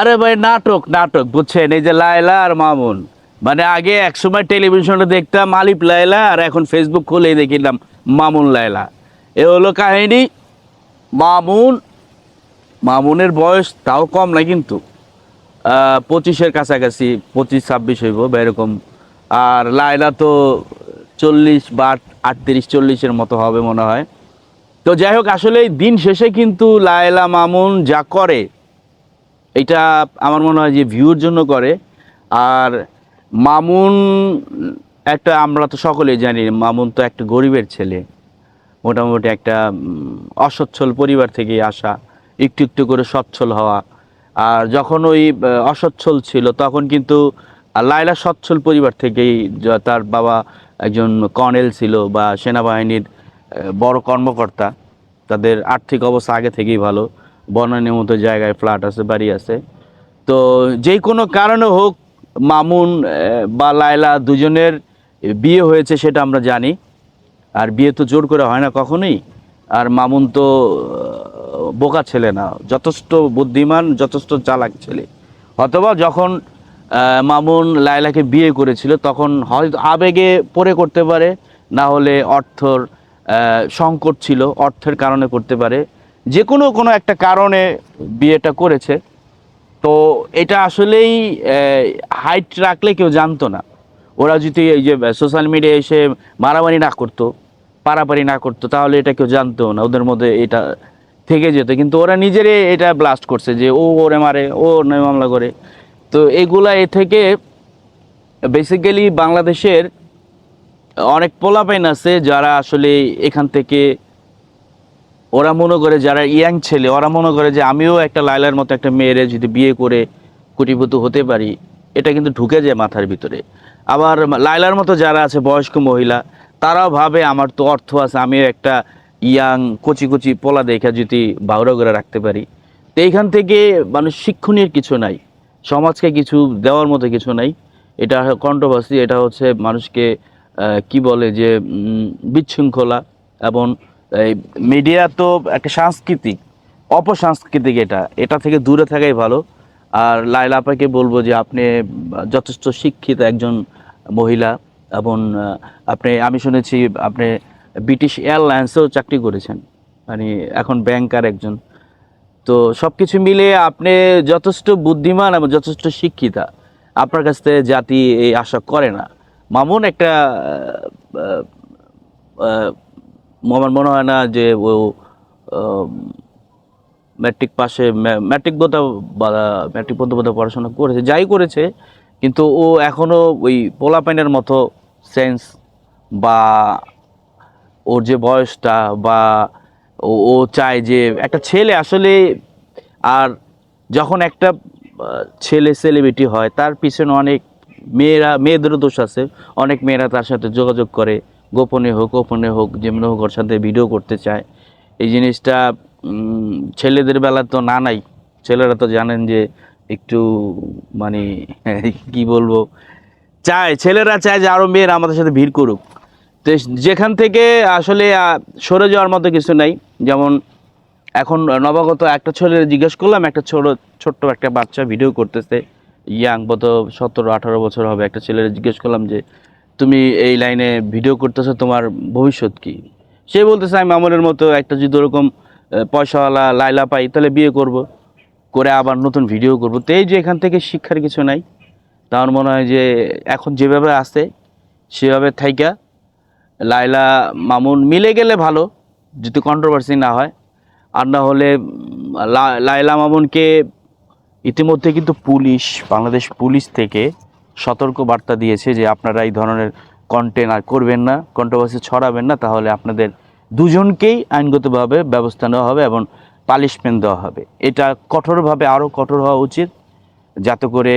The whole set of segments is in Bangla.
আরে ভাই, নাটক নাটক, বুঝছেন? এই যে লায়লা আর মামুন। মানে আগে একসময় টেলিভিশনে দেখতাম আলিফ লায়লা, আর এখন ফেসবুক খুলেই দেখিলাম মামুন লায়লা। এ হলো কাহিনী, মামুন, মামুনের বয়স তাও কম না কিন্তু। পঁচিশের কাছাকাছি, পঁচিশ, ছাব্বিশ হইব বা এরকম। আর লায়লা তো চল্লিশ বা আটত্রিশ, চল্লিশের মতো হবে মনে হয়। তো যাই হোক, আসলে দিন শেষে কিন্তু লায়লা, মামুন যা করে এটা আমার মনে হয় যে ভিউর জন্য করে। আর মামুন একটা, আমরা তো সকলেই জানি, মামুন তো একটা গরিবের ছেলে। মোটামুটি একটা অসচ্ছল পরিবার থেকে আসা, একটু একটু করে সচ্ছল হওয়া। আর যখন ওই অসচ্ছল ছিল, তখন কিন্তু লাইলা সচ্ছল পরিবার থেকেই তার বাবা একজন কর্নেল ছিল বা সেনাবাহিনীর বড় কর্মকর্তা। তাদের আর্থিক অবস্থা আগে থেকেই ভালো। বনানীর মতো জায়গায় ফ্ল্যাট আছে, বাড়ি আছে। তো যেই কোনো কারণে হোক, মামুন বা লায়লা দুজনের বিয়ে হয়েছে সেটা আমরা জানি। আর বিয়ে তো জোর করে হয় না কখনোই। আর মামুন তো বোকা ছেলে না, যথেষ্ট বুদ্ধিমান, যথেষ্ট চালাক ছেলে। অথবা যখন মামুন লায়লাকে বিয়ে করেছিল, তখন হয়তো আবেগে পড়ে করতে পারে, না হলে অর্থর সংকট ছিল, অর্থের কারণে করতে পারে। যে কোনো কোনো একটা কারণে বিয়েটা করেছে। তো এটা আসলেই হাইট রাখলে কেউ জানতো না। ওরা যদি এই যে সোশ্যাল মিডিয়ায় এসে মারামারি না করতো, পারাপারি না করতো, তাহলে এটা কেউ জানতো না। ওদের মধ্যে এটা থেকে যেত। কিন্তু ওরা নিজেরাই এটা ব্লাস্ট করছে যে, ও ওরে মারে, ও নামে মামলা করে। তো এগুলা এ থেকে বেসিক্যালি বাংলাদেশের অনেক পোলাপাইন আছে যারা আসলে এখান থেকে ওরা মনে করে যারা ইয়াং ছেলে, ওরা মনে করে যে আমিও একটা লাইলার মতো একটা মেয়েরে যদি বিয়ে করে কুটিপুত হতে পারি, এটা কিন্তু ঢুকে যায় মাথার ভিতরে। আবার লাইলার মতো যারা আছে, বয়স্ক মহিলা, তারাও ভাবে আমার তো অর্থ আছে, আমিও একটা ইয়াং, কচি কচি পোলা দেখা যদি বাউরা করে রাখতে পারি। তো এইখান থেকে মানে শিক্ষণীয় কিছু নাই, সমাজকে কিছু দেওয়ার মতো কিছু নাই। এটা কন্ট্রোভার্সি এটা হচ্ছে মানুষকে কি বলে যে বিশৃঙ্খলা এবং এই মিডিয়া তো একটা সাংস্কৃতিক, অপসাংস্কৃতিক এটা। এটা থেকে দূরে থাকাই ভালো। আর লাইলা আপাকে বলব যে আপনি যথেষ্ট শিক্ষিত একজন মহিলা এবং আপনি, আমি শুনেছি আপনি ব্রিটিশ এয়ারলাইন্সেও চাকরি করেছেন। মানে এখন ব্যাংকার একজন। তো সব কিছু মিলে আপনি যথেষ্ট বুদ্ধিমান এবং যথেষ্ট শিক্ষিতা। আপনার কাছ থেকে জাতি এই আশা করে না। মামুন একটা আমার মনে হয় না যে ও ম্যাট্রিক পাশে ম্যাট্রিক বোধ ম্যাট্রিক পর্যন্ত বোধহয় পড়াশোনা করেছে, যাই করেছে, কিন্তু ও এখনও ওই পোলাপাইনের মতো সেন্স বা ওর যে বয়সটা বা ও চায় যে একটা ছেলে আসলে আর যখন একটা ছেলে সেলিব্রিটি হয়, তার পিছনে অনেক মেয়েরা, মেয়েদেরও দোষ আছে, অনেক মেয়েরা তার সাথে যোগাযোগ করে গোপনে হোক গোপনে হোক, যেমনি হোক ওর সাথে ভিডিও করতে চায়। এই জিনিসটা ছেলেদের বেলা তো না নাই। ছেলেরা তো জানেন যে একটু মানে কি বলব? চায়, ছেলেরা চায় যে আরও মেয়েরা আমাদের সাথে ভিড় করুক। তো যেখান থেকে আসলে সরে যাওয়ার মতো কিছু নাই। যেমন, এখন নবাগত একটা ছেলে জিজ্ঞেস করলাম, একটা ছোট, ছোট্ট একটা বাচ্চা ভিডিও করতেছে। ইয়াং কত সতেরো আঠারো বছর হবে। একটা ছেলের জিজ্ঞেস করলাম যে তুমি এই লাইনে ভিডিও করতেছো, তোমার ভবিষ্যৎ কি? সে বলতেছে, আমি মামুনের মতো একটা যদি ওরকম পয়সাওয়ালা লাইলা পাই, তাহলে বিয়ে করব। করে আবার নতুন ভিডিও করব। তো এই যে এখান থেকে শিক্ষার কিছু নাই। তার মনে হয় যে, এখন যেভাবে আছে, সেভাবে থাইকা। লাইলা, মামুন মিলে গেলে ভালো, যদি কন্ট্রোভার্সি না হয়। আর না হলে লাইলা মামুনকে ইতিমধ্যে কিন্তু পুলিশ, বাংলাদেশ পুলিশ থেকে সতর্ক বার্তা দিয়েছে যে আপনারা এই ধরনের কন্টেন্ট আর করবেন না কন্ট্রোভার্সি ছড়াবেন না, তাহলে আপনাদের দুজনকেই আইনগতভাবে ব্যবস্থা নেওয়া হবে এবং পালিশমেন্ট দেওয়া হবে। এটা কঠোরভাবে আরও কঠোর হওয়া উচিত। যাতে করে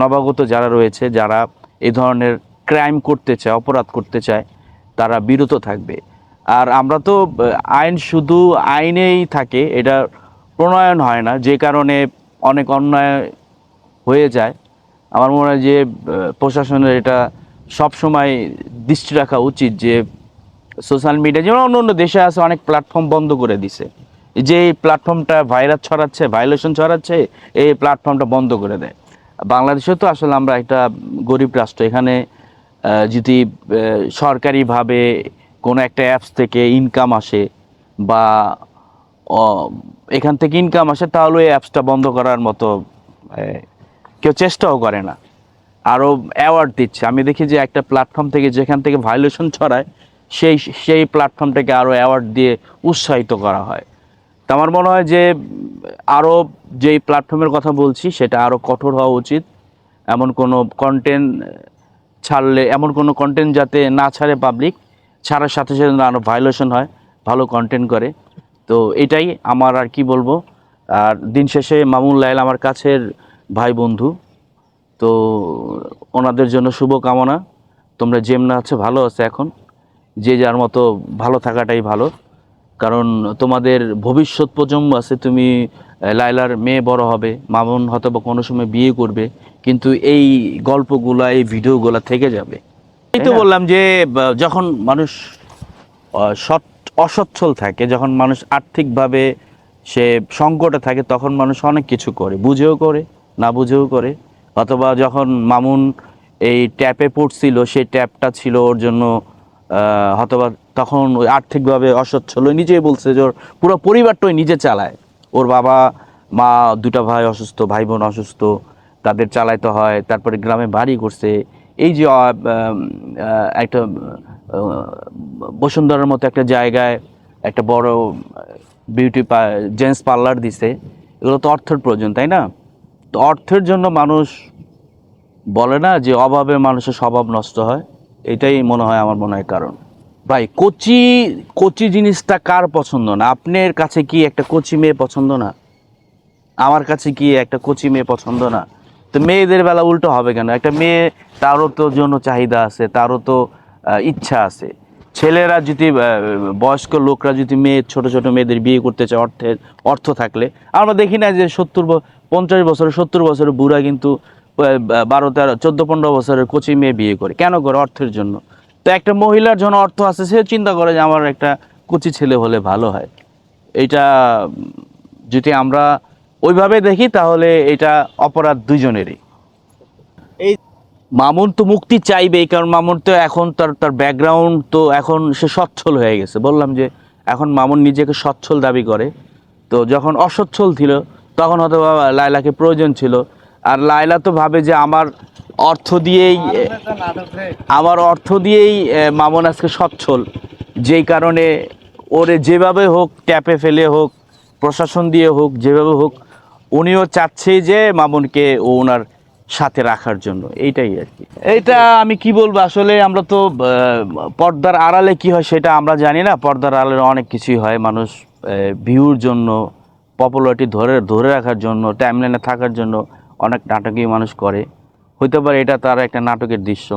নবাগত যারা রয়েছে, যারা এই ধরনের ক্রাইম করতে চায়, অপরাধ করতে চায়, তারা বিরত থাকবে। আর আমরা তো আইন শুধু আইনেই থাকে, এটা প্রণয়ন হয় না, যে কারণে অনেক অন্যায় হয়ে যায়। আমার মনে হয় যে প্রশাসনের এটা সবসময় দৃষ্টি রাখা উচিত যে সোশ্যাল মিডিয়া যেমন অন্য অন্য দেশে আছে, অনেক প্ল্যাটফর্ম বন্ধ করে দিছে। যে এই প্ল্যাটফর্মটা ভাইরাস ছড়াচ্ছে ভাইলেশন ছড়াচ্ছে, এই প্ল্যাটফর্মটা বন্ধ করে দেয়। বাংলাদেশে তো আসলে আমরা একটা গরিব রাষ্ট্র, এখানে যদি সরকারিভাবে কোনো একটা অ্যাপস থেকে ইনকাম আসে বা এখান থেকে ইনকাম আসে, তাহলে এই অ্যাপসটা বন্ধ করার মতো কেউ চেষ্টাও করে না। আরও অ্যাওয়ার্ড দিচ্ছে। আমি দেখি যে একটা প্ল্যাটফর্ম থেকে যেখান থেকে ভায়োলেশন ছড়ায়, সেই সেই প্ল্যাটফর্মটাকে আরও অ্যাওয়ার্ড দিয়ে উৎসাহিত করা হয়। তো আমার মনে হয় যে আরও যেই প্ল্যাটফর্মের কথা বলছি, সেটা আরও কঠোর হওয়া উচিত। এমন কোনো কন্টেন্ট ছাড়লে, এমন কোনো কন্টেন্ট যাতে না ছাড়ে পাবলিক ছাড়ার সাথে সাথে আরও ভায়োলেশন হয়, ভালো কন্টেন্ট করে। তো এটাই আমার আর কি বলব। আর দিন শেষে মামুন লাইল আমার কাছের ভাই বন্ধু তো ওনাদের জন্য শুভকামনা। তোমরা যেমন আছে ভালো আছে এখন। যে যার মতো ভালো থাকাটাই ভালো। কারণ তোমাদের ভবিষ্যৎ প্রজন্ম আছে তুমি লাইলার মেয়ে বড় হবে মামুন হয়তো বা কোনো সময় বিয়ে করবে কিন্তু এই গল্পগুলা এই ভিডিওগুলা থেকে যাবে। এই তো বললাম যে যখন মানুষ সৎ অসচ্ছল থাকে যখন মানুষ আর্থিকভাবে সে সংকটে থাকে তখন মানুষ অনেক কিছু করে বুঝেও করে। না বুঝেও করে। অথবা যখন মামুন এই ট্যাপে পড়ছিল সেই ট্যাপটা ছিল ওর জন্য আহ, হয়তোবা তখন ওই আর্থিকভাবে অসচ্ছল। ওই নিজেই বলছে যে ওর পুরো পরিবারটাই নিজে চালায়। ওর বাবা মা দুটা ভাই অসুস্থ ভাই বোন অসুস্থ তাদের চালাইতে হয় তারপরে গ্রামে বাড়ি করছে। এই যে একটা বসুন্ধরার মতো একটা জায়গায় একটা বড় বিউটি জেন্টস পার্লার দিছে এগুলো তো অর্থের প্রয়োজন তাই না? অর্থের জন্য মানুষ বলে না যে অভাবে মানুষের স্বভাব নষ্ট হয়। এটাই মনে হয় আমার মনে হয় কারণ। ভাই, কচি কচি জিনিসটা কার পছন্দ না? আপনার কাছে কি একটা কচি মেয়ে পছন্দ না? আমার কাছে কি একটা কচি মেয়ে পছন্দ না? তো মেয়েদের বেলা উল্টো হবে কেন? একটা মেয়ে, তারও তো জন্য চাহিদা আছে, তারও তো ইচ্ছা আছে। ছেলেরা যদি বয়স্ক লোকরা যদি মেয়ে, ছোট ছোট মেয়েদের বিয়ে করতে চায়, অর্থের, অর্থ থাকলে। আমরা দেখি না যে সত্তর পঞ্চাশ বছরের সত্তর বছরের বুড়া কিন্তু বারো তেরো চোদ্দ পনেরো বছরের কোচি মেয়ে বিয়ে করে। কেন করে? অর্থের জন্য। তো একটা মহিলার জন্য অর্থ আছে সে চিন্তা করে যে আমার একটা কুচি ছেলে হলে ভালো হয়। এটা যদি আমরা ওইভাবে দেখি তাহলে এটা অপরাধ দুজনেরই এই মামুন তো মুক্তি চাইবেই কারণ মামুন তো এখন তার তার ব্যাকগ্রাউন্ড তো এখন সে সচ্ছল হয়ে গেছে। বললাম যে এখন মামুন নিজেকে সচ্ছল দাবি করে। তো যখন অসচ্ছল ছিল তখন হয়তো বা লায়লাকে প্রয়োজন ছিল। আর লায়লা তো ভাবে যে আমার অর্থ দিয়েই, আমার অর্থ দিয়েই মামুন আজকে সচ্ছল। যেই কারণে ওরে যেভাবে হোক ট্যাপে ফেলে হোক, প্রশাসন দিয়ে হোক, যেভাবে হোক, উনিও চাচ্ছে যে মামুনকে ও ওনার সাথে রাখার জন্য। এইটাই আর কি। এইটা আমি কি বলব? আসলে আমরা তো পর্দার আড়ালে কি হয় সেটা আমরা জানি না। পর্দার আড়ালে অনেক কিছুই হয়। মানুষ ভিউর জন্য পপুলারিটি ধরে ধরে রাখার জন্য টাইমলাইনে থাকার জন্য অনেক নাটকীয় মানুষ করে। হইতে পারে এটা তার একটা নাটকের দৃশ্য।